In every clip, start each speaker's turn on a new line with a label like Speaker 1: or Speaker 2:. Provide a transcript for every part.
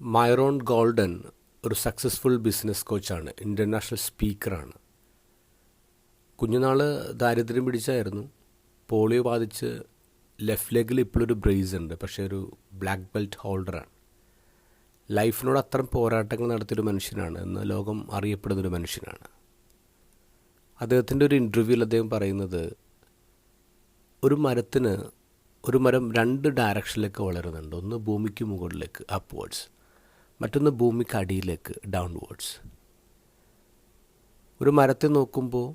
Speaker 1: മൈറോൺ Golden ഒരു successful business കോച്ചാണ് international സ്പീക്കറാണ്. കുഞ്ഞുനാൾ ദാരിദ്ര്യം പിടിച്ചായിരുന്നു. പോളിയോ ബാധിച്ച് ലെഫ്റ്റ് ലെഗിൽ ഇപ്പോഴൊരു ബ്രേസ് ഉണ്ട് പക്ഷേ ഒരു ബ്ലാക്ക് ബെൽറ്റ് ഹോൾഡറാണ്. ലൈഫിനോട് അത്തരം പോരാട്ടങ്ങൾ നടത്തിയൊരു മനുഷ്യനാണ് എന്ന് ലോകം അറിയപ്പെടുന്നൊരു മനുഷ്യനാണ്. അദ്ദേഹത്തിന്റെ ഒരു ഇന്റർവ്യൂവിൽ അദ്ദേഹം പറയുന്നത് ഒരു മരത്തിന് ഒരു മരം രണ്ട് ഡയറക്ഷനിലേക്ക് വളരുന്നുണ്ട് ഒന്ന് ഭൂമിക്ക് മുകളിലേക്ക് അപ്വേർഡ്സ്. മറ്റൊന്ന് ഭൂമിക്ക് അടിയിലേക്ക് ഡൗൺവേർഡ്സ് ഒരു മരത്തെ നോക്കുമ്പോൾ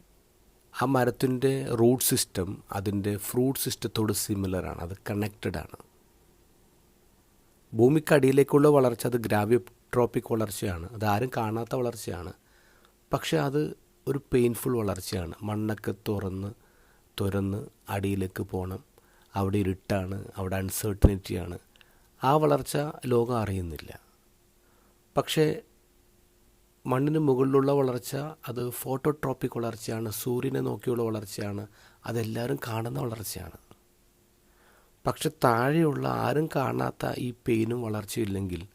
Speaker 1: ആ മരത്തിന്റെ റൂട്ട് സിസ്റ്റം അതിന്റെ ഫ്രൂട്ട് സിസ്റ്റത്തോട് സിമിലറാണ് അത് കണക്റ്റഡ് ആണ്. ഭൂമിക്കടിയിലേക്കുള്ള വളർച്ച അത് ഗ്രാവിയോട്രോപ്പിക് വളർച്ചയാണ് അത് ആരും കാണാത്ത വളർച്ചയാണ്. പക്ഷേ അത് ഒരു പെയിൻഫുൾ വളർച്ചയാണ് മണ്ണൊക്കെ തുറന്ന് തുരന്ന് അടിയിലേക്ക് പോകണം അവിടെ ഇരുട്ടാണ് അവിടെ അൺസേർട്ടനിറ്റിയാണ് ആ വളർച്ച ലോകം അറിയുന്നില്ല. പക്ഷേ മണ്ണിന് മുകളിലുള്ള വളർച്ച അത് ഫോട്ടോട്രോപ്പിക് വളർച്ചയാണ്. സൂര്യനെ നോക്കിയുള്ള വളർച്ചയാണ്. അതെല്ലാവരും കാണുന്ന വളർച്ചയാണ്. പക്ഷെ താഴെയുള്ള ആരും കാണാത്ത ഈ പെയിനും വളർച്ചയില്ലെങ്കിൽ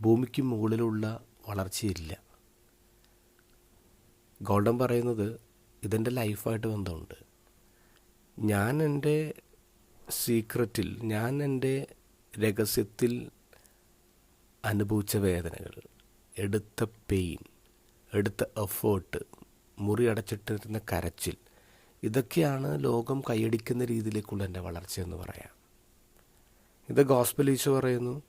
Speaker 1: ഭൂമിക്ക് മുകളിലുള്ള വളർച്ചയില്ല. ഗോൾഡൻ പറയുന്നത് ഇതെന്റെ ലൈഫായിട്ട് ബന്ധമുണ്ട്. ഞാൻ എന്റെ സീക്രറ്റിൽ ഞാൻ എന്റെ രഹസ്യത്തിൽ അനുഭവിച്ച വേദനകൾ എടുത്ത പെയിൻ എടുത്ത എഫേർട്ട് മുറി അടച്ചിട്ടിരുന്ന കരച്ചിൽ ഇതൊക്കെയാണ് ലോകം കൈയടിക്കുന്ന രീതിയിലേക്കുള്ള എന്റെ വളർച്ച എന്ന് പറയാം. ഇത് ഗോസ്ബൽ ഈശോ പറയുന്നു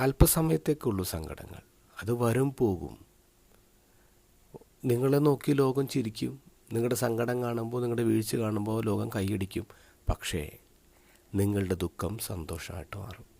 Speaker 1: അല്പസമയത്തേക്കുള്ളൂ സങ്കടങ്ങൾ. അത് വരും പോകും. നിങ്ങളെ നോക്കി ലോകം ചിരിക്കും നിങ്ങളുടെ സങ്കടം കാണുമ്പോൾ നിങ്ങളുടെ വീഴ്ച കാണുമ്പോൾ ലോകം കൈയടിക്കും. പക്ഷേ നിങ്ങളുടെ ദുഃഖം സന്തോഷമായിട്ട് മാറും.